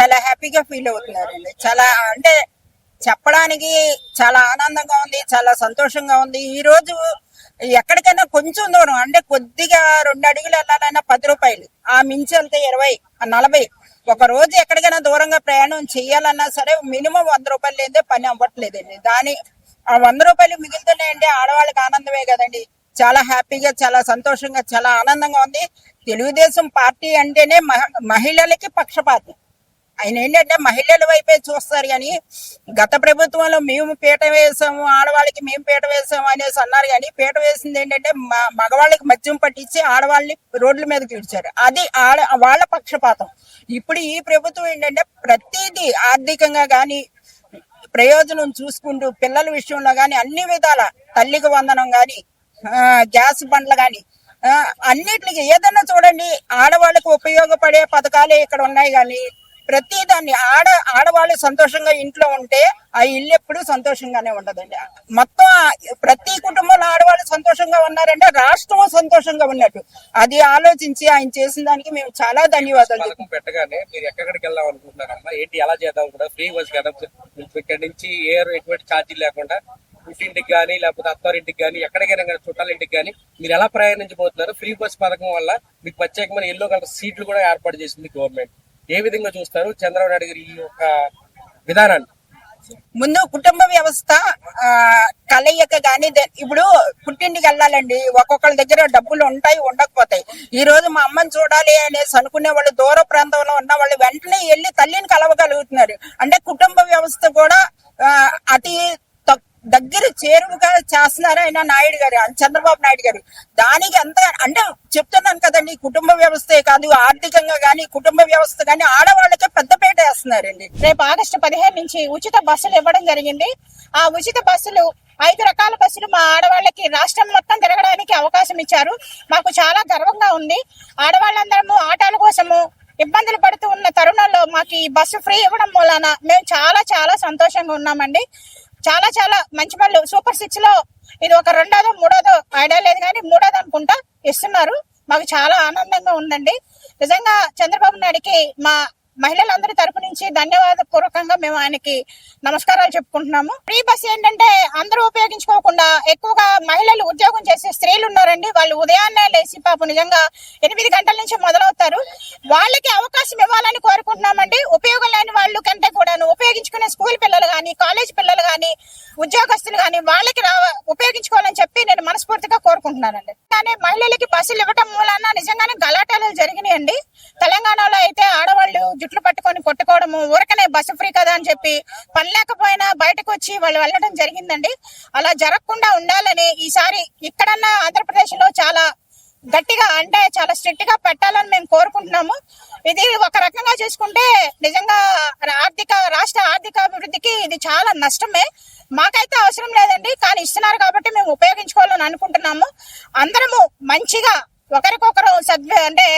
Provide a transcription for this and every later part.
చాలా హ్యాపీగా ఫీల్ అవుతున్నారండి. చాలా అంటే చెప్పడానికి చాలా ఆనందంగా ఉంది చాలా సంతోషంగా ఉంది. ఈ రోజు ఎక్కడికైనా కొంచెం దూరం అంటే కొద్దిగా రెండు అడుగులు వెళ్ళాలన్నా పది రూపాయలు ఆ మించి వెళ్తే ఇరవై నలభై. ఒక రోజు ఎక్కడికైనా దూరంగా ప్రయాణం చేయాలన్నా సరే మినిమం వంద రూపాయలు లేదే పని అవ్వట్లేదండి. దాని ఆ వంద రూపాయలు మిగులుతున్నాయంటే ఆడవాళ్ళకి ఆనందమే కదండి. చాలా హ్యాపీగా చాలా సంతోషంగా చాలా ఆనందంగా ఉంది. తెలుగుదేశం పార్టీ అంటేనే మహ- మహిళలకి పక్షపాతం. ఆయన ఏంటంటే మహిళల వైపే చూస్తారు కానీ గత ప్రభుత్వంలో మేము పీట వేసాము ఆడవాళ్ళకి మేము పీట వేసాము అనేసి అన్నారు కానీ పీట వేసింది ఏంటంటే మగవాళ్ళకి మద్యం పట్టించి ఆడవాళ్ళని రోడ్ల మీద ఇడ్చారు అది ఆడ వాళ్ళ పక్షపాతం. ఇప్పుడు ఈ ప్రభుత్వం ఏంటంటే ప్రతిదీ ఆర్థికంగా కానీ ప్రయోజనం చూసుకుంటూ పిల్లల విషయంలో కానీ అన్ని విధాల తల్లికి వందనం కానీ గ్యాస్ బండ్లు కానీ అన్నిటికి ఏదన్నా చూడండి ఆడవాళ్ళకు ఉపయోగపడే పథకాలే ఇక్కడ ఉన్నాయి కానీ ప్రతి దాన్ని ఆడ ఆడవాళ్ళు సంతోషంగా ఇంట్లో ఉంటే ఆ ఇల్లు ఎప్పుడు సంతోషంగానే ఉండదండి. మొత్తం ప్రతి కుటుంబంలో ఆడవాళ్ళు సంతోషంగా ఉన్నారంటే రాష్ట్రం సంతోషంగా ఉన్నట్టు. అది ఆలోచించి ఆయన చేసిన దానికి మేము చాలా ధన్యవాదాలు పెట్టగానే మీరు ఎక్కడికి వెళ్దాం అనుకుంటున్నారమ్మా ఏంటి ఎలా చేద్దాం కూడా? ఫ్రీ బస్ కదా ఇక్కడ నుంచి ఏ ఎటువంటి ఛార్జీలు లేకుండా పుట్టింటికి కానీ లేకపోతే అత్తారింటికి కానీ ఎక్కడికైనా కానీ చుట్టాలింటికి కానీ మీరు ఎలా ప్రయాణించబోతున్నారు? ఫ్రీ బస్ పథకం వల్ల మీకు ప్రత్యేకమైన ఎల్లో కలర్ సీట్లు కూడా ఏర్పాటు చేసింది గవర్నమెంట్. ఏ విధంగా చూస్తారు చంద్రబాబు నాయుడు గారి ఈ యొక్క విధానాన్ని? ముందు కుటుంబ వ్యవస్థ ఆ, కలయిక కానీ ఇప్పుడు పుట్టింటికి వెళ్ళాలండి. ఒక్కొక్కరి దగ్గర డబ్బులు ఉంటాయి ఉండకపోతాయి. ఈ రోజు మా అమ్మని చూడాలి అనేసి అనుకునే వాళ్ళు దూర ప్రాంతంలో ఉన్న వాళ్ళు వెంటనే వెళ్ళి తల్లిని కలవగలుగుతున్నారు. అంటే కుటుంబ వ్యవస్థ కూడా అతి దగ్గర చేరువుగా చేస్తున్నారు? ఆయన నాయుడు గారు చంద్రబాబు నాయుడు గారు. దానికి ఎంత అంటే చెప్తున్నాను కదండి కుటుంబ వ్యవస్థే కాదు ఆర్థికంగా కానీ కుటుంబ వ్యవస్థ కానీ ఆడవాళ్ళకే పెద్దపేట వేస్తున్నారండి. రేపు ఆగస్టు పదిహేను నుంచి ఉచిత బస్సులు ఇవ్వడం జరిగింది. ఆ ఉచిత బస్సులు ఐదు రకాల బస్సులు మా ఆడవాళ్ళకి రాష్ట్రం మొత్తం తిరగడానికి అవకాశం ఇచ్చారు. మాకు చాలా గర్వంగా ఉంది. ఆడవాళ్ళందరము ఆటల కోసము ఇబ్బందులు పడుతూ ఉన్న తరుణంలో మాకు ఈ బస్సు ఫ్రీ ఇవ్వడం వలన మేము చాలా చాలా సంతోషంగా ఉన్నామండి. చాలా చాలా మంచి పనులు. సూపర్ సిక్స్లో ఇది ఒక రెండోదో మూడోదో ఐడియా లేదు కానీ మూడోదో అనుకుంటా ఇస్తున్నారు. మాకు చాలా ఆనందంగా ఉందండి. నిజంగా చంద్రబాబు నాయుడికి మా మహిళలందరి తరపు నుంచి ధన్యవాద పూర్వకంగా మేము ఆయనకి నమస్కారాలు చెప్పుకుంటున్నాము. ఫ్రీ బస్ ఏంటంటే అందరూ ఉపయోగించుకోకుండా ఎక్కువగా మహిళలు ఉద్యోగం చేసే స్త్రీలు ఉన్నారండి. వాళ్ళు ఉదయాన్నే లేచి పాపం నిజంగా ఎనిమిది గంటల నుంచి మొదలవుతారు. వాళ్ళకి అవకాశం ఇవ్వాలని కోరుకుంటున్నామండి. ఉపయోగం లేని వాళ్ళు కంటే కూడాను ఉపయోగించుకునే స్కూల్ పిల్లలు కానీ కాలేజ్ పిల్లలు కానీ ఉద్యోగస్తులు కానీ వాళ్ళకి రావ ఉపయోగించుకోవాలని చెప్పి నేను మనస్ఫూర్తిగా కోరుకుంటున్నానండి. కానీ మహిళలకి బస్సులు ఇవ్వటం మూలాన నిజంగానే గలాటాలు జరిగినాయండి. తెలంగాణలో అయితే ఆడవాళ్ళు ఊరకనే బస్సు ఫ్రీ కదా అని చెప్పి పని లేకపోయినా బయటకు వచ్చి వాళ్ళు వెళ్ళడం జరిగిందండి. అలా జరగకుండా ఉండాలని ఈసారి ఇక్కడన్నా ఆంధ్రప్రదేశ్లో చాలా గట్టిగా అంటే చాలా స్ట్రిక్ట్గా పెట్టాలని మేము కోరుకుంటున్నాము. ఇది ఒక రకంగా చూసుకుంటే నిజంగా ఆర్థిక రాష్ట్ర ఆర్థిక అభివృద్ధికి ఇది చాలా నష్టమే. మాకైతే అవసరం లేదండి కానీ ఇస్తున్నారు కాబట్టి మేము ఉపయోగించుకోవాలని అనుకుంటున్నాము. అందరము మంచిగా ఒకరికొకరు సద్వ అంటే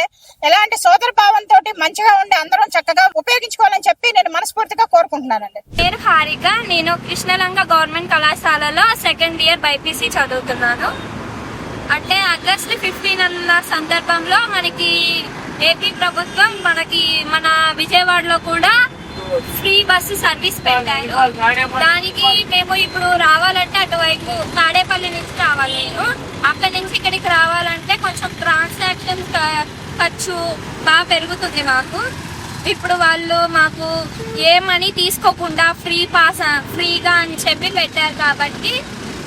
ఎలాంటి సోదర భావంతో మంచిగా ఉండి అందరం చక్కగా ఉపయోగించుకోవాలని చెప్పి నేను మనస్ఫూర్తిగా కోరుకుంటున్నానండి. నేను హారిక నేను కృష్ణలంక గవర్నమెంట్ కళాశాలలో సెకండ్ ఇయర్ బైపీసీ చదువుతున్నాను. అంటే ఆగస్ట్ ఫిఫ్టీన్ అన్న సందర్భంలో మనకి ఏపీ ప్రభుత్వం మనకి మన విజయవాడలో కూడా ఫ్రీ బస్సు సర్వీస్ పెట్టారు. దానికి మేము ఇప్పుడు రావాలంటే అటువైపు తాడేపల్లి నుంచి రావాలి నేను. అక్కడి నుంచి ఇక్కడికి రావాలంటే కొంచెం ట్రాన్సాక్షన్ ఖర్చు బాగా పెరుగుతుంది మాకు. ఇప్పుడు వాళ్ళు మాకు ఏ మనీ తీసుకోకుండా ఫ్రీ పాస్ ఫ్రీగా అని చెప్పి పెట్టారు కాబట్టి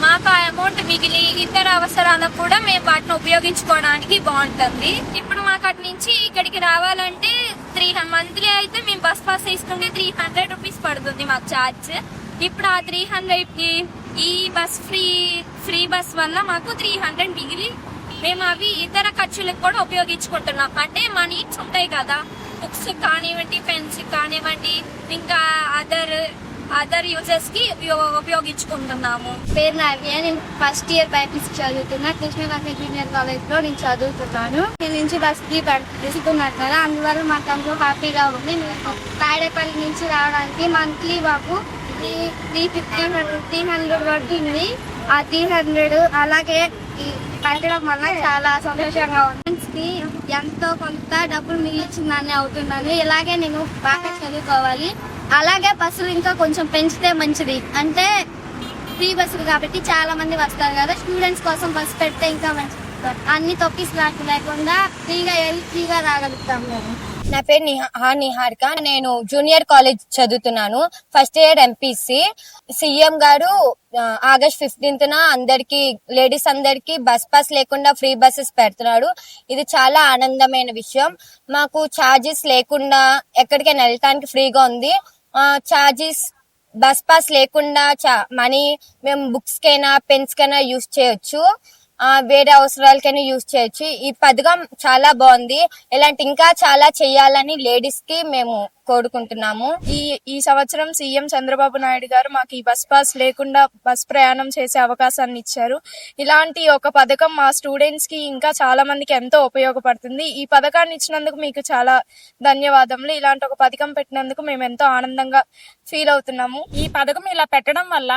మాకు ఆ అమౌంట్ మిగిలి ఇతర అవసరాలకు కూడా మేము వాటిని ఉపయోగించుకోవడానికి బాగుంటుంది. ఇప్పుడు మాకు అటు నుంచి ఇక్కడికి రావాలంటే త్రీ మంత్లీ అయితే మేము బస్ పాస్ తీసుకుంటే త్రీ హండ్రెడ్ రూపీస్ పడుతుంది మాకు ఛార్జ్. ఇప్పుడు ఆ త్రీ హండ్రెడ్ ఈ బస్ ఫ్రీ ఫ్రీ బస్ వల్ల మాకు త్రీ హండ్రెడ్ మిగిలి మేము అవి ఇతర ఖర్చులకు కూడా ఉపయోగించుకుంటున్నాం. అంటే మా నీడ్స్ ఉంటాయి కదా బుక్స్ కానివ్వండి పెన్స్ కానివ్వండి ఇంకా అదర్ అదర్ యూజెస్కి ఉపయోగించుకుంటున్నాము. పేరు నావ్య నేను ఫస్ట్ ఇయర్ బైపీసీ చదువుతున్నా. కృష్ణ జూనియర్ కాలేజ్లో నేను చదువుతున్నాను. నేను నుంచి బస్కి తీసుకున్నాను కదా అందువల్ల మాకు అందరూ హ్యాపీగా ఉంది. నేను తాడేపల్లి నుంచి రావడానికి మంత్లీ మాకు three three fifty three hundred పడుతుంది. ఆ త్రీ హండ్రెడ్ అలాగే ఈ వల్ల చాలా సంతోషంగా ఉంది. ఎంతో కొంత డబ్బులు మిగిలిచిందని అవుతున్నాను. ఇలాగే నేను బాగా చదువుకోవాలి. అలాగే బస్సులు ఇంకా కొంచెం పెంచితే మంచిది. అంటే ఫ్రీ బస్సులు కాబట్టి చాలా మంది వస్తారు కదా స్టూడెంట్స్ కోసం బస్సు పెడితే ఇంకా మంచిది. అన్ని తొక్కిసలాట్లు లేకుండా ఫ్రీగా వెళ్ళి ఫ్రీగా రాగలుగుతాం మేము. నా పేరు నిహా నిహారిక. నేను జూనియర్ కాలేజ్ చదువుతున్నాను. First year MPC. CM garu August fifteenth న అందరికి లేడీస్ అందరికి బస్ పాస్ లేకుండా ఫ్రీ బస్సెస్ పెడుతున్నాడు. ఇది చాలా ఆనందమైన విషయం. మాకు ఛార్జెస్ లేకుండా ఎక్కడికైనా వెళ్ళటానికి ఫ్రీగా ఉంది. ఛార్జెస్ బస్ పాస్ లేకుండా మనీ మేము బుక్స్ కైనా పెన్స్ కైనా యూస్ చేయొచ్చు. వేరే అవసరాలకైనా యూజ్ చేయొచ్చు. ఈ పథకం చాలా బాగుంది. ఇలాంటి ఇంకా చాలా చేయాలని లేడీస్కి మేము కోరుకుంటున్నాము. ఈ ఈ సంవత్సరం సీఎం చంద్రబాబు నాయుడు గారు మాకు ఈ బస్ పాస్ లేకుండా బస్ ప్రయాణం చేసే అవకాశాన్ని ఇచ్చారు. ఇలాంటి ఒక పథకం మా స్టూడెంట్స్కి ఇంకా చాలా మందికి ఎంతో ఉపయోగపడుతుంది. ఈ పథకాన్ని ఇచ్చినందుకు మీకు చాలా ధన్యవాదములు. ఇలాంటి ఒక పథకం పెట్టినందుకు మేము ఎంతో ఆనందంగా ఫీల్ అవుతున్నాము. ఈ పథకం ఇలా పెట్టడం వల్ల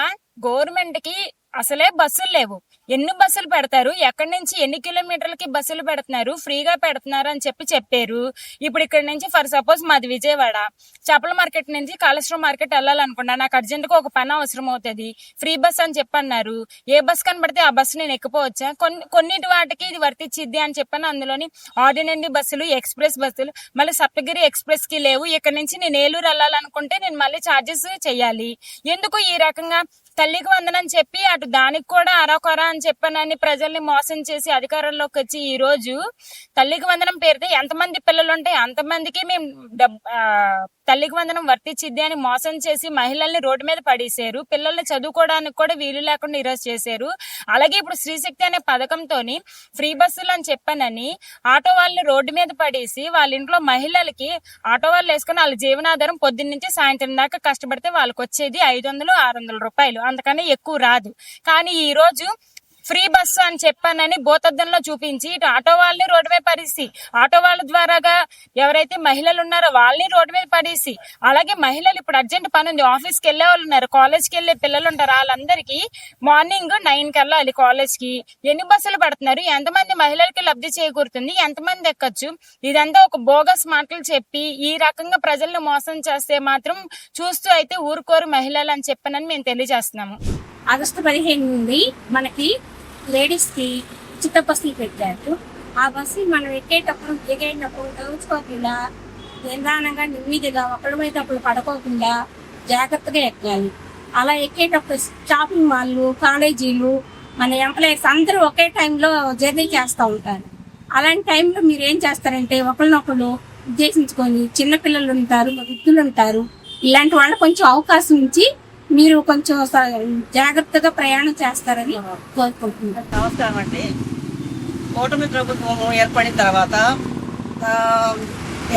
గవర్నమెంట్కి అసలే బస్సులు లేవు. ఎన్ని బస్సులు పెడతారు? ఎక్కడి నుంచి ఎన్ని కిలోమీటర్లకి బస్సులు పెడుతున్నారు? ఫ్రీగా పెడుతున్నారు అని చెప్పి చెప్పారు. ఇప్పుడు ఇక్కడ నుంచి ఫర్ సపోజ్ మాది విజయవాడ. చేపల మార్కెట్ నుంచి కాళేశ్వరం మార్కెట్ వెళ్ళాలనుకున్నా నాకు అర్జెంటుగా ఒక పని అవసరం అవుతుంది ఫ్రీ బస్ అని చెప్పన్నారు. ఏ బస్ కనబడితే ఆ బస్సు నేను ఎక్కిపోవచ్చా? కొన్ని కొన్నిటి వాటికి ఇది వర్తించిద్ది అని చెప్పాను అందులోని ఆర్డినరీ బస్సులు ఎక్స్ప్రెస్ బస్సులు మళ్ళీ సప్తగిరి ఎక్స్ప్రెస్కి లేవు. ఇక్కడ నుంచి నేను ఏలూరు వెళ్ళాలనుకుంటే నేను మళ్ళీ ఛార్జెస్ చేయాలి. ఎందుకు ఈ రకంగా తల్లికి వందనని చెప్పి అటు దానికి కూడా అరకొర అని చెప్పనని ప్రజల్ని మోసం చేసి అధికారంలోకి వచ్చి ఈ రోజు తల్లికి వందనం పేరుతో ఎంతమంది పిల్లలు ఉంటే అంతమందికి మేము ఆ, తల్లికి వందనం వర్తించిద్ది అని మోసం చేసి మహిళల్ని రోడ్డు మీద పడేశారు. పిల్లల్ని చదువుకోవడానికి కూడా వీలు లేకుండా ఈరోజు చేశారు. అలాగే ఇప్పుడు శ్రీశక్తి అనే పథకంతోని ఫ్రీ బస్సులు అని చెప్పానని ఆటో వాళ్ళని రోడ్డు మీద పడేసి వాళ్ళ ఇంట్లో మహిళలకి ఆటో వాళ్ళు వేసుకుని వాళ్ళ జీవనాధారం పొద్దున్న నుంచి సాయంత్రం దాకా కష్టపడితే వాళ్ళకి వచ్చేది ఐదు వందలు ఆరు వందల రూపాయలు. అంతకన్నా ఎక్కువ రాదు. కానీ ఈ రోజు ఫ్రీ బస్సు అని చెప్పానని భూతద్దంలో చూపించి ఇటు ఆటో వాళ్ళని రోడ్డు మీద పడేసి ఆటో వాళ్ళ ద్వారాగా ఎవరైతే మహిళలు ఉన్నారో వాళ్ళని రోడ్డు మీద పడేసి అలాగే మహిళలు ఇప్పుడు అర్జెంట్ పని ఉంది. ఆఫీస్కి వెళ్ళే వాళ్ళు ఉన్నారు కాలేజ్కి వెళ్ళే పిల్లలు ఉంటారు. వాళ్ళందరికీ మార్నింగ్ నైన్కి వెళ్ళాలి కాలేజ్కి ఎన్ని బస్సులు పడుతున్నారు? ఎంతమంది మహిళలకి లబ్ధి చేకూరుతుంది? ఎంతమంది ఎక్కచ్చు? ఇదంతా ఒక బోగస్ మాటలు చెప్పి ఈ రకంగా ప్రజలను మోసం చేస్తే మాత్రం చూస్తూ అయితే ఊరుకోరు మహిళలు అని చెప్పనని మేము తెలియజేస్తున్నాము. ఆగస్టు పదిహేను నుండి మనకి లేడీస్కి ఉచిత బస్సులు పెట్టారు. ఆ బస్సు మనం ఎక్కేటప్పుడు దిగేటప్పుడు తగుచుకోకుండా నిదానంగా నిమ్మదిగా ఒకరి మీద పడుకోకుండా జాగ్రత్తగా ఎక్కాలి. అలా ఎక్కేటప్పుడు షాపింగ్ మాల్లు కాలేజీలు మన ఎంప్లాయీస్ అందరూ ఒకే టైంలో జర్నీ చేస్తూ ఉంటారు. అలాంటి టైంలో మీరు ఏం చేస్తారంటే ఒకరినొకరు ఉద్దేశించుకొని చిన్నపిల్లలు ఉంటారు వృద్ధులు ఉంటారు ఇలాంటి వాళ్ళు కొంచెం అవకాశం ఇచ్చి మీరు కొంచెం జాగ్రత్తగా ప్రయాణం చేస్తారని కోరుకుంటున్నాను. నమస్కారం అండి. కూటమి ప్రభుత్వం ఏర్పడిన తర్వాత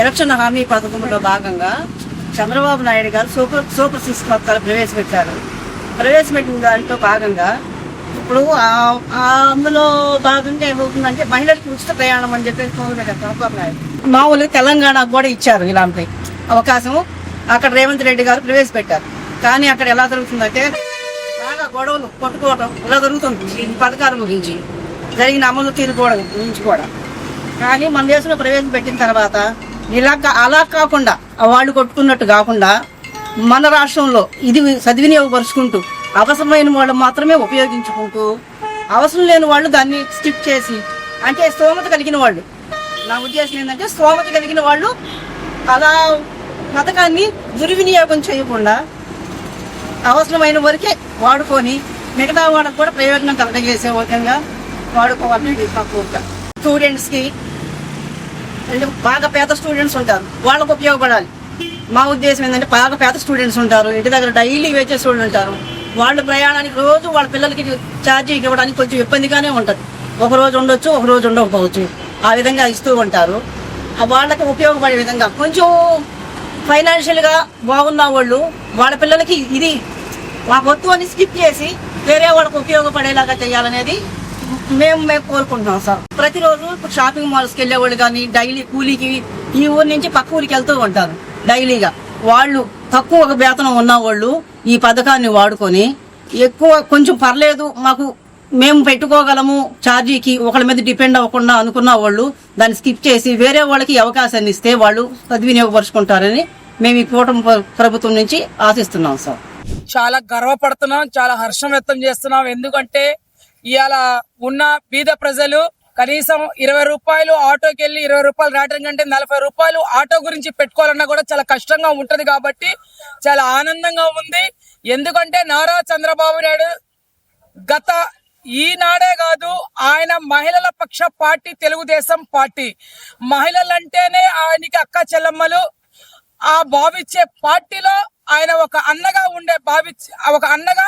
ఎలక్షన్ హామీ పథకంలో భాగంగా చంద్రబాబు నాయుడు గారు సూపర్ సూపర్ సిక్స్ పథకాలు ప్రవేశపెట్టారు. ప్రవేశపెట్టిన దాంట్లో భాగంగా ఇప్పుడు అందులో భాగంగా ఏమవుతుందంటే మహిళలకు ఉచిత ప్రయాణం అని చెప్పేసి చంద్రబాబు నాయుడు. మామూలుగా తెలంగాణకు కూడా ఇచ్చారు ఇలాంటి అవకాశం. అక్కడ రేవంత్ రెడ్డి గారు ప్రవేశపెట్టారు. కానీ అక్కడ ఎలా జరుగుతుందంటే బాగా గొడవలు కొట్టుకోవడం ఇలా జరుగుతుంది ఈ పథకాల గురించి జరిగిన అమలు తీరు కూడా గురించి కూడా. కానీ మన దేశంలో ప్రవేశపెట్టిన తర్వాత ఇలా కా- అలా కాకుండా వాళ్ళు కొట్టుకున్నట్టు కాకుండా మన రాష్ట్రంలో ఇది సద్వినియోగపరుచుకుంటూ అవసరమైన వాళ్ళు మాత్రమే ఉపయోగించుకుంటూ అవసరం లేని వాళ్ళు దాన్ని స్టిప్ చేసి అంటే స్తోమత కలిగిన వాళ్ళు. నా ఉద్దేశం ఏంటంటే స్తోమత కలిగిన వాళ్ళు అలా పథకాన్ని దుర్వినియోగం చేయకుండా అవసరమైన వరకే వాడుకొని మిగతా వాళ్ళకు కూడా ప్రయోజనం కలగజేసే విధంగా వాడుకోవాలని నా కోరిక బాగా పేద స్టూడెంట్స్ ఉంటారు వాళ్ళకు ఉపయోగపడాలి. మా ఉద్దేశం ఏంటంటే బాగా పేద స్టూడెంట్స్ ఉంటారు ఇంటి దగ్గర డైలీ వేచే స్టూడెంట్ ఉంటారు. వాళ్ళ ప్రయాణానికి రోజు వాళ్ళ పిల్లలకి ఛార్జీ ఇవ్వడానికి కొంచెం ఇబ్బందిగానే ఉంటుంది. ఒక రోజు ఉండొచ్చు ఒక రోజు ఉండకపోవచ్చు. ఆ విధంగా ఇస్తూ ఉంటారు. వాళ్ళకి ఉపయోగపడే విధంగా కొంచెం ఫైనాన్షియల్గా బాగున్న వాళ్ళు వాళ్ళ పిల్లలకి ఇది మా వద్దు అని స్కిప్ చేసి వేరే వాళ్ళకి ఉపయోగపడేలాగా చేయాలనేది మేము మేము కోరుకుంటున్నాం సార్ ప్రతిరోజు ఇప్పుడు షాపింగ్ మాల్స్కి వెళ్ళే వాళ్ళు కానీ డైలీ కూలీకి ఈ ఊరు నుంచి పక్క ఊరికి వెళ్తూ ఉంటారు డైలీగా వాళ్ళు తక్కువ వేతనం ఉన్న వాళ్ళు ఈ పథకాన్ని వాడుకొని ఎక్కువ కొంచెం పర్లేదు మాకు మేము పెట్టుకోగలము ఛార్జీకి ఒకళ్ళ మీద డిపెండ్ అవ్వకుండా అనుకున్న వాళ్ళు దాన్ని స్కిప్ చేసి వేరే వాళ్ళకి అవకాశాన్ని ఇస్తే వాళ్ళు సద్వినియోగపరుచుకుంటారని మేము ఈ కూటమి ప్రభుత్వం నుంచి ఆశిస్తున్నాం సార్. చాలా గర్వపడుతున్నాం చాలా హర్షం వ్యక్తం చేస్తున్నాం. ఎందుకంటే ఇవాళ ఉన్న బీద ప్రజలు కనీసం ఇరవై రూపాయలు ఆటోకి వెళ్ళి ఇరవై రూపాయలు రావడం కంటే నలభై రూపాయలు ఆటో గురించి పెట్టుకోవాలన్నా కూడా చాలా కష్టంగా ఉంటది కాబట్టి చాలా ఆనందంగా ఉంది. ఎందుకంటే నారా చంద్రబాబు నాయుడు గత ఈనాడే కాదు ఆయన మహిళల పక్ష పార్టీ తెలుగుదేశం పార్టీ. మహిళలంటేనే ఆయనకి అక్క చెల్లమ్మలు. ఆ భావించే పార్టీలో ఆయన ఒక అన్నగా ఉండే భావించే ఒక అన్నగా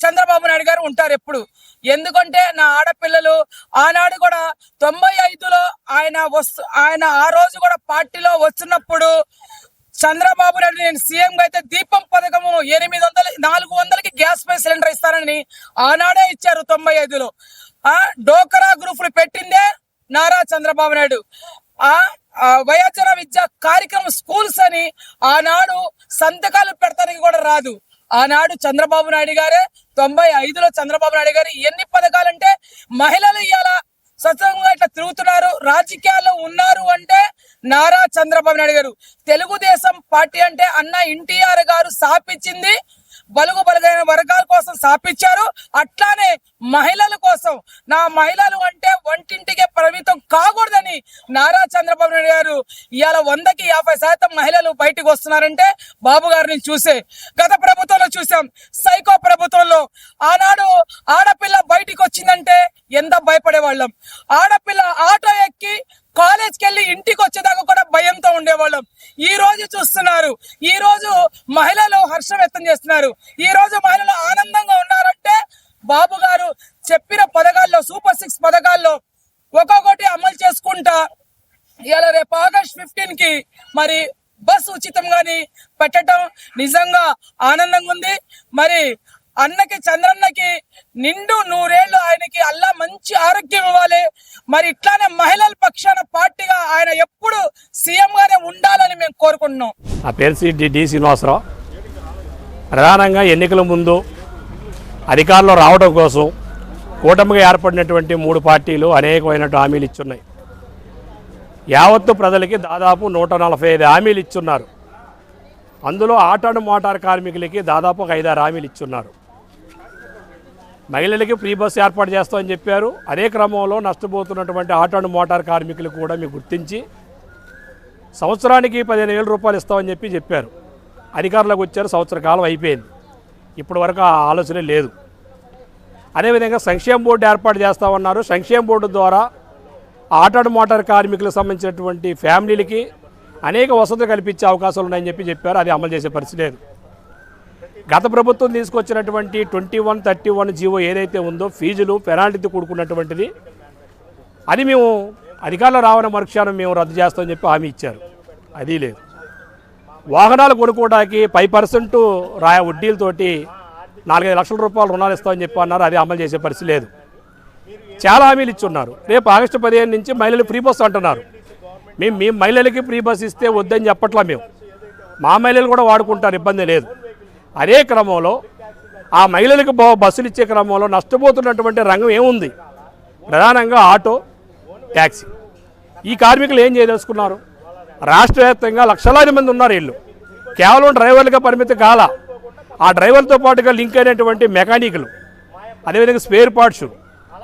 చంద్రబాబు నాయుడు గారు ఉంటారు ఎప్పుడు. ఎందుకంటే నా ఆడపిల్లలు ఆనాడు కూడా తొంభై ఐదులో ఆయన వస్తు ఆయన ఆ రోజు కూడా పార్టీలో వస్తున్నప్పుడు చంద్రబాబు నాయుడు నేను సీఎం గా అయితే దీపం పథకము ఎనిమిది వందల నాలుగు వందలకి గ్యాస్ పై సిలిండర్ ఇస్తానని ఆనాడే ఇచ్చారు తొంభై ఐదులో. ఆ డోకరా గ్రూపులు పెట్టిందే నారా చంద్రబాబు నాయుడు. ఆ ఆ వయోజన విద్య కార్యక్రమం స్కూల్స్ అని ఆనాడు సంతకాలు పెడతానికి కూడా రాదు. ఆనాడు చంద్రబాబు నాయుడు గారే తొంభై ఐదులో చంద్రబాబు నాయుడు గారు ఎన్ని పథకాలంటే మహిళలు ఇవాళ స్వతంత్రంగా ఇట్లా తిరుగుతున్నారు రాజకీయాల్లో ఉన్నారు అంటే నారా చంద్రబాబు నాయుడు గారు. తెలుగుదేశం పార్టీ అంటే అన్న ఎన్టీఆర్ గారు స్థాపించింది బలుగు బలుగైన వర్గాల కోసం స్థాపించారు. అట్లానే మహిళల కోసం. నా మహిళలు అంటే వంటింటికే పరిమితం కాకూడదని నారా చంద్రబాబు నాయుడు గారు ఇవాళ వందకి యాభై శాతం మహిళలు బయటకు వస్తున్నారంటే బాబు గారిని చూసే. గత ప్రభుత్వంలో చూసాం. సైకో ప్రభుత్వంలో ఆనాడు ఆడపిల్ల బయటికి వచ్చిందంటే ఎంత భయపడేవాళ్ళం. ఆడపిల్ల ఆటో ఎక్కి కాలేజ్కి వెళ్ళి ఇంటికి వచ్చేదాకా కూడా భయంతో ఉండేవాళ్ళం. ఈ రోజు చూస్తున్నారు. ఈ రోజు మహిళలు హర్షం వ్యక్తం చేస్తున్నారు. ఈ రోజు మహిళలు ఆనందంగా ఉన్నారంటే బాబు గారు చెప్పిన పథకాల్లో సూపర్ సిక్స్ పథకాల్లో ఒక్కొక్కటి అమలు చేసుకుంటా ఇవాళ రేపు ఆగస్ట్ ఫిఫ్టీన్కి మరి బస్ ఉచితంగాని పెట్టడం నిజంగా ఆనందంగా ఉంది. మరి అన్నకి చంద్రన్నకి నిండు నూరేళ్ళు ఆయనకి అల్లా మంచి ఆరోగ్యం ఇవ్వాలి. మరి ఇట్లానే మహిళల పక్షాన పార్టీగా ఆయన ఎప్పుడు సీఎం గానే ఉండాలని మేము కోరుకుంటున్నాం. ఆ పేరు సి డి శ్రీనివాసరావు. ప్రధానంగా ఎన్నికల ముందు అధికారంలో రావడం కోసం కూటమిగా ఏర్పడినటువంటి మూడు పార్టీలు అనేకమైన హామీలు ఇచ్చున్నాయి. యావత్తు ప్రజలకి దాదాపు నూట నలభై ఐదు హామీలు ఇచ్చున్నారు. అందులో ఆటోను మోటార్ కార్మికులకి దాదాపు ఒక ఐదారు హామీలు ఇచ్చున్నారు. మహిళలకి ఫ్రీ బస్సు ఏర్పాటు చేస్తామని చెప్పారు. అదే క్రమంలో నష్టపోతున్నటువంటి ఆటో అండ్ మోటార్ కార్మికులు కూడా మీకు గుర్తించి సంవత్సరానికి పదిహేను వేల రూపాయలు ఇస్తామని చెప్పి చెప్పారు. అధికారులకు వచ్చారు సంవత్సర కాలం అయిపోయింది. ఇప్పటి వరకు ఆ ఆలోచన లేదు. అదేవిధంగా సంక్షేమ బోర్డు ఏర్పాటు చేస్తామన్నారు. సంక్షేమ బోర్డు ద్వారా ఆటో అండ్ మోటార్ కార్మికులకు సంబంధించినటువంటి ఫ్యామిలీలకి అనేక వసతులు కల్పించే అవకాశాలు ఉన్నాయని చెప్పి చెప్పారు. అది అమలు చేసే పరిస్థితి లేదు. గత ప్రభుత్వం తీసుకొచ్చినటువంటి twenty one thirty one GO ఏదైతే ఉందో ఫీజులు పెనాల్టీతో కూడుకున్నటువంటిది అది మేము అధికారంలో రావని మరుక్షణం మేము రద్దు చేస్తామని చెప్పి హామీ ఇచ్చారు. అది లేదు. వాహనాలు కొనుక్కోవడానికి పై పర్సెంట్ రాయ వడ్డీలతోటి నాలుగైదు లక్షల రూపాయలు రుణాలు ఇస్తామని చెప్పి అన్నారు. అది అమలు చేసే పరిస్థితి లేదు. చాలా హామీలు ఇచ్చున్నారు. రేపు ఆగస్టు పదిహేను నుంచి మహిళలు ఫ్రీ బస్ అంటున్నారు. మేము మీ మహిళలకి ఫ్రీ బస్ ఇస్తే వద్దని చెప్పట్లా మేము. మా మహిళలు కూడా వాడుకుంటారు ఇబ్బంది లేదు. అదే క్రమంలో ఆ మహిళలకు బస్సులు ఇచ్చే క్రమంలో నష్టపోతున్నటువంటి రంగం ఏముంది? ప్రధానంగా ఆటో ట్యాక్సీ ఈ కార్మికులు ఏం చేయదలుచుకున్నారు? రాష్ట్ర వ్యాప్తంగా లక్షలాది మంది ఉన్నారు వీళ్ళు. కేవలం డ్రైవర్లుగా పరిమితి కాల. ఆ డ్రైవర్తో పాటుగా లింక్ అయినటువంటి మెకానిక్లు. అదేవిధంగా స్పేర్ పార్ట్స్.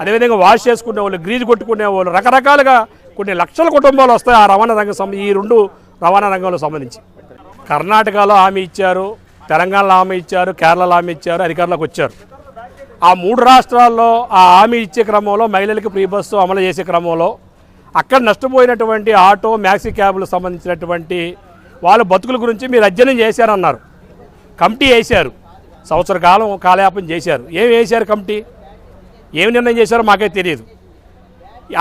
అదేవిధంగా వాష్ చేసుకునే వాళ్ళు గ్రీజ్ కొట్టుకునే వాళ్ళు రకరకాలుగా కొన్ని లక్షల కుటుంబాలు వస్తాయి ఆ రవాణా రంగం ఈ రెండు రవాణా రంగంలో సంబంధించి. కర్ణాటకలో హామీ ఇచ్చారు. తెలంగాణలో హామీ ఇచ్చారు కేరళలో హామీ ఇచ్చారు అధికారులకు వచ్చారు. ఆ మూడు రాష్ట్రాల్లో ఆ హామీ ఇచ్చే క్రమంలో మహిళలకు ఫ్రీ బస్సు అమలు చేసే క్రమంలో అక్కడ నష్టపోయినటువంటి ఆటో మ్యాక్సీ క్యాబ్లకు సంబంధించినటువంటి వాళ్ళ బతుకుల గురించి మీరు అధ్యయనం చేశారన్నారు. కమిటీ వేశారు. సంవత్సర కాలం కాలయాపన చేశారు. ఏం వేశారు కమిటీ? ఏం నిర్ణయం చేశారో మాకే తెలియదు.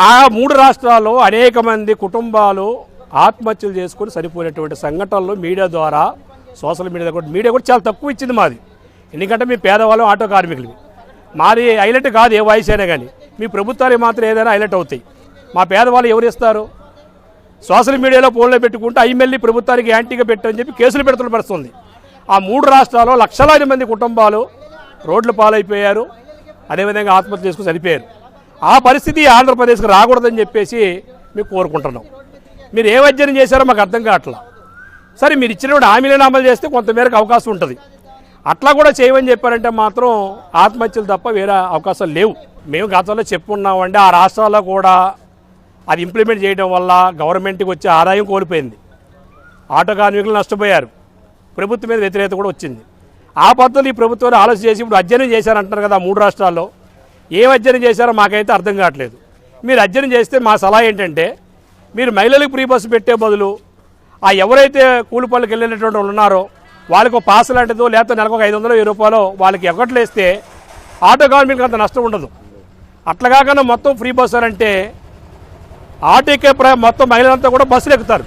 ఆ మూడు రాష్ట్రాల్లో అనేక మంది కుటుంబాలు ఆత్మహత్యలు చేసుకొని సరిపోయినటువంటి సంఘటనలు మీడియా ద్వారా సోషల్ మీడియా కూడా మీడియా కూడా చాలా తక్కువ ఇచ్చింది మాది. ఎందుకంటే మీ పేదవాళ్ళం ఆటో కార్మికులు. మాది హైలైట్ కాదు ఏ వాయిస్ అయినా కానీ. మీ ప్రభుత్వానికి మాత్రం ఏదైనా హైలైట్ అవుతాయి. మా పేదవాళ్ళు ఎవరు ఇస్తారు? సోషల్ మీడియాలో ఫోన్లో పెట్టుకుంటే ఐఎంఎల్ఈ ప్రభుత్వానికి యాంటీగా పెట్టని చెప్పి కేసులు పెడుతున్న పరిస్థితుంది. ఆ మూడు రాష్ట్రాల్లో లక్షలాది మంది కుటుంబాలు రోడ్లు పాలైపోయారు. అదేవిధంగా ఆత్మహత్య చేసుకుని చనిపోయారు. ఆ పరిస్థితి ఆంధ్రప్రదేశ్కి రాకూడదని చెప్పేసి మేము కోరుకుంటున్నాం. మీరు ఏ వైద్యం చేశారో మాకు అర్థం కావట్లా. సరే మీరు ఇచ్చినటువంటి హామీలను అమలు చేస్తే కొంతమేరకు అవకాశం ఉంటుంది. అట్లా కూడా చేయమని చెప్పారంటే మాత్రం ఆత్మహత్యలు తప్ప వేరే అవకాశాలు లేవు. మేము గతంలో చెప్పుకున్నామంటే ఆ రాష్ట్రాల్లో కూడా అది ఇంప్లిమెంట్ చేయడం వల్ల గవర్నమెంట్కి వచ్చే ఆదాయం కోల్పోయింది. ఆటో కార్మికులు నష్టపోయారు. ప్రభుత్వం మీద వ్యతిరేకత కూడా వచ్చింది. ఆ పద్ధతులు ఈ ప్రభుత్వాన్ని ఆలోచన చేసి ఇప్పుడు అధ్యయనం చేశారంటున్నారు కదా మూడు రాష్ట్రాల్లో. ఏం అధ్యయనం చేశారో మాకైతే అర్థం కావట్లేదు. మీరు అధ్యయనం చేస్తే మా సలహా ఏంటంటే మీరు మహిళలకు ఫ్రీ బస్సు పెట్టే బదులు ఆ ఎవరైతే కూలి పనులకు వెళ్ళినటువంటి వాళ్ళు ఉన్నారో వాళ్ళకు ఒక పాస్ లాంటిదో లేకపోతే నెలకు ఒక ఐదు వందలు వెయ్యి రూపాయలు వాళ్ళకి ఎక్కట్లు వేస్తే ఆటో కార్మికులకు అంత నష్టం ఉండదు. అట్లా కాకుండా మొత్తం ఫ్రీ బస్సు అంటే ఆటోకే ప్ర- మొత్తం మహిళలంతా కూడా బస్సులు ఎక్కుతారు.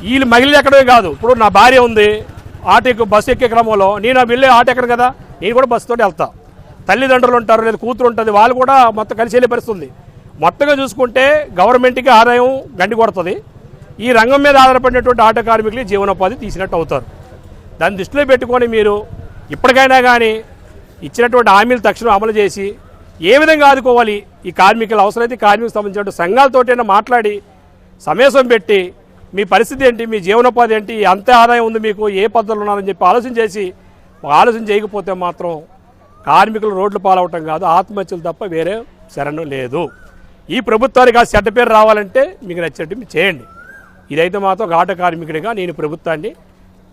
వీళ్ళు మహిళలు ఎక్కడమే కాదు. ఇప్పుడు నా భార్య ఉంది ఆటోకి బస్సు ఎక్కే క్రమంలో నేను వెళ్ళే ఆటో ఎక్కను కదా నేను కూడా బస్సుతో వెళ్తా. తల్లిదండ్రులు ఉంటారు లేదా కూతురు ఉంటుంది వాళ్ళు కూడా మొత్తం కలిసి వెళ్ళే పరిస్థితుంది మొత్తంగా చూసుకుంటే గవర్నమెంట్కి ఆదాయం గండి కొడుతుంది. ఈ రంగం మీద ఆధారపడినటువంటి ఆటో కార్మికులు జీవనోపాధి తీసినట్టు అవుతారు. దాన్ని దృష్టిలో పెట్టుకొని మీరు ఇప్పటికైనా కానీ ఇచ్చినటువంటి హామీలు తక్షణం అమలు చేసి ఏ విధంగా ఆదుకోవాలి? ఈ కార్మికులు అవసరమైతే కార్మికులకు సంబంధించిన సంఘాలతోటైనా మాట్లాడి సమేశం పెట్టి మీ పరిస్థితి ఏంటి? మీ జీవనోపాధి ఏంటి? ఎంత ఆదాయం ఉంది మీకు ఏ పద్ధతులు ఉన్నారని చెప్పి ఆలోచన చేసి ఆలోచన చేయకపోతే మాత్రం కార్మికులు రోడ్లు పాలవటం కాదు ఆత్మహత్యలు తప్ప వేరే శరణం లేదు. ఈ ప్రభుత్వానికి ఆ చెడ్డ పేరు రావాలంటే మీకు నచ్చినట్టు మీరు చేయండి. ఇదైతే మాత్రం ఘాట కార్మికుడిగా నేను ప్రభుత్వాన్ని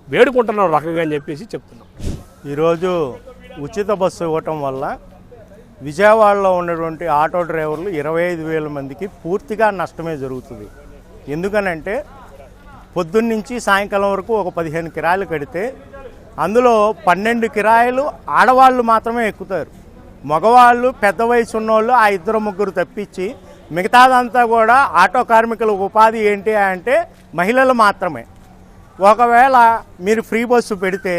వేడుకుంటున్న రకంగా అని చెప్పేసి చెప్తున్నాను ఈరోజు ఉచిత బస్సు ఇవ్వటం వల్ల విజయవాడలో ఉన్నటువంటి ఆటో డ్రైవర్లు ఇరవై ఐదు వేల మందికి పూర్తిగా నష్టమే జరుగుతుంది. ఎందుకనంటే పొద్దున్నుంచి సాయంకాలం వరకు ఒక పదిహేను కిరాయిలు కడితే అందులో పన్నెండు కిరాయిలు ఆడవాళ్ళు మాత్రమే ఎక్కుతారు. మగవాళ్ళు పెద్ద వయసు ఉన్నోళ్ళు ఆ ఇద్దరు ముగ్గురు తప్పించి మిగతాదంతా కూడా ఆటో కార్మికుల ఉపాధి ఏంటి అంటే మహిళలు మాత్రమే. ఒకవేళ మీరు ఫ్రీ బస్సు పెడితే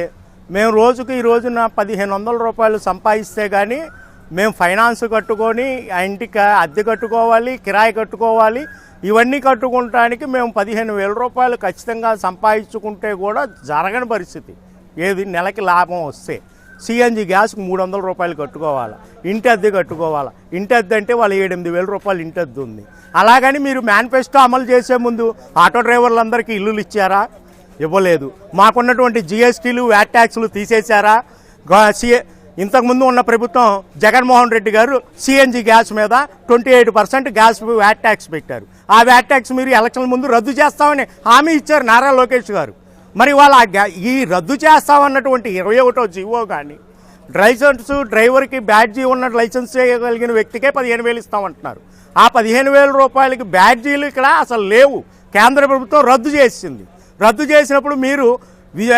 మేము రోజుకి ఈ రోజున పదిహేను వందల రూపాయలు సంపాదిస్తే కానీ మేము ఫైనాన్స్ కట్టుకొని ఆ ఇంటికి అద్దె కట్టుకోవాలి కిరాయి కట్టుకోవాలి ఇవన్నీ కట్టుకుంటానికి మేము పదిహేను వేల రూపాయలు ఖచ్చితంగా సంపాదించుకుంటే కూడా జరగని పరిస్థితి. ఏది నెలకి లాభం వస్తే. సిఎన్జి గ్యాస్కి మూడు వందల రూపాయలు కట్టుకోవాలి. ఇంటి అద్దె కట్టుకోవాలి. ఇంటి అద్దె అంటే వాళ్ళు ఏడెనిమిది వేల రూపాయలు ఇంటి అద్దె ఉంది. అలాగని మీరు మేనిఫెస్టో అమలు చేసే ముందు ఆటో డ్రైవర్లందరికీ ఇల్లులు ఇచ్చారా? ఇవ్వలేదు. మాకున్నటువంటి జిఎస్టీలు వ్యాట్ ట్యాక్స్లు తీసేశారా? సిఏ ఇంతకుముందు ఉన్న ప్రభుత్వం జగన్మోహన్ రెడ్డి గారు సిఎన్జి గ్యాస్ మీద twenty eight percent gas VAT tax పెట్టారు. ఆ వ్యాట్ ట్యాక్స్ మీరు ఎలక్షన్ ముందు రద్దు చేస్తామని హామీ ఇచ్చారు నారా లోకేష్ గారు. మరి వాళ్ళ ఆ గ్యా- ఈ రద్దు చేస్తామన్నటువంటి ఇరవై ఒకటో జీవో కానీ లైసెన్స్ డ్రైవర్కి బ్యాడ్జీ ఉన్న లైసెన్స్ చేయగలిగిన వ్యక్తికే పదిహేను వేలు ఇస్తామంటున్నారు. ఆ పదిహేను వేల రూపాయలకి బ్యాడ్జీలు ఇక్కడ అసలు లేవు. కేంద్ర ప్రభుత్వం రద్దు చేసింది. రద్దు చేసినప్పుడు మీరు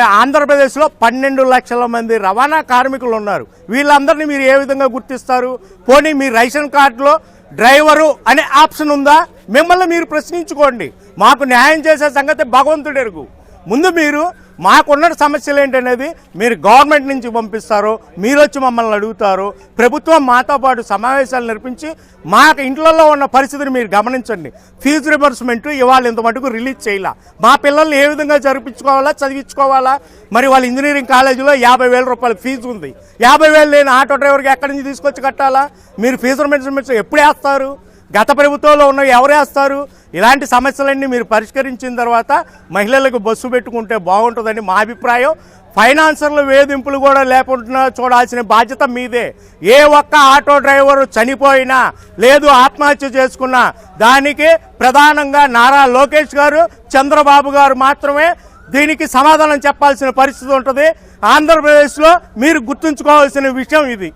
ఆంధ్రప్రదేశ్లో పన్నెండు లక్షల మంది రవాణా కార్మికులు ఉన్నారు. వీళ్ళందరినీ మీరు ఏ విధంగా గుర్తిస్తారు? పోనీ మీ రేషన్ కార్డులో డ్రైవరు అనే ఆప్షన్ ఉందా? మిమ్మల్ని మీరు ప్రశ్నించుకోండి. మాకు న్యాయం చేసే సంగతి భగవంతుడెరుగు ముందు మీరు మాకున్న సమస్యలు ఏంటనేది మీరు గవర్నమెంట్ నుంచి పంపిస్తారు మీరు వచ్చి మమ్మల్ని అడుగుతారు ప్రభుత్వం మాతో పాటు సమావేశాలు నిర్పించి మాకు ఇంట్లలో ఉన్న పరిస్థితిని మీరు గమనించండి. ఫీజు రిబర్స్మెంట్ ఇవాళ ఇంత మటుకు రిలీజ్ చేయాల. మా పిల్లల్ని ఏ విధంగా జరిపించుకోవాలా చదివించుకోవాలా? మరి వాళ్ళ ఇంజనీరింగ్ కాలేజీలో యాభై వేల రూపాయల ఫీజు ఉంది. యాభై వేలు లేని ఆటో డ్రైవర్కి ఎక్కడి నుంచి తీసుకొచ్చి కట్టాలా? మీరు ఫీజు రిబర్స్మెంట్ ఎప్పుడు వేస్తారు? గత ప్రభుత్వంలో ఉన్నవి ఎవరు వేస్తారు? ఇలాంటి సమస్యలన్నీ మీరు పరిష్కరించిన తర్వాత మహిళలకు బస్సు పెట్టుకుంటే బాగుంటుందని మా అభిప్రాయం. ఫైనాన్సర్ల వేధింపులు కూడా లేకుండా చూడాల్సిన బాధ్యత మీదే. ఏ ఒక్క ఆటో డ్రైవర్ చనిపోయినా లేదు ఆత్మహత్య చేసుకున్నా దానికి ప్రధానంగా నారా లోకేష్ గారు చంద్రబాబు గారు మాత్రమే దీనికి సమాధానం చెప్పాల్సిన పరిస్థితి ఉంటుంది. ఆంధ్రప్రదేశ్లో మీరు గుర్తుంచుకోవాల్సిన విషయం ఇది.